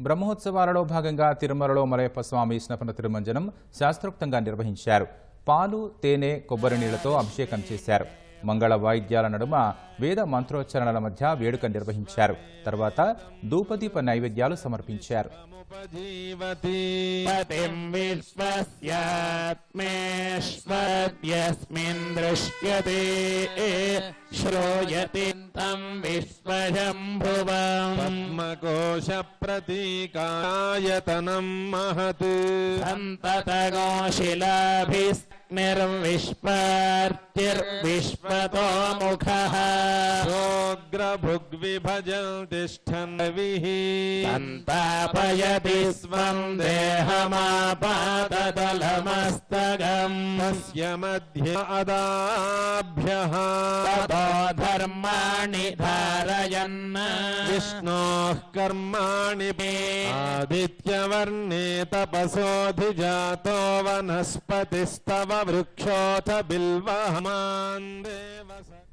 బ్రహ్మోత్సవాలలో భాగంగా తిరుమలలో మలయప్ప స్వామి స్నపన తిరుమంజనం శాస్త్రోక్తంగా నిర్వహించారు. పాలు తేనె కొబ్బరి నీళ్ళతో అభిషేకం చేశారు. మంగళ వాయిద్యాల నడుమ వేద మంత్రోచ్చరణల మధ్య వేడుక నిర్వహించారు. తర్వాత ధూపదీప నైవేద్యాలు సమర్పించారు. ప్రతీకాయతనం మహత్. సంతతగోశిలాభిస్త सन्ततगोशिलाभिस्निर्विश्वर्तिर्विश्वतो मुखः। सोऽग्रभुग्विभजन् तिष्ठन् रविः सन्तापयति स्वं देहमापादतलमस्तगम् तस्य मध्ये अदाभ्यः। ततो धर्माणि धारयन् विष्णोः कर्माणि आदित्यवर्णे तपसोऽधिजातो वनस्पतिस्तव वृक्षोऽथ बिल्वहमान् देव स-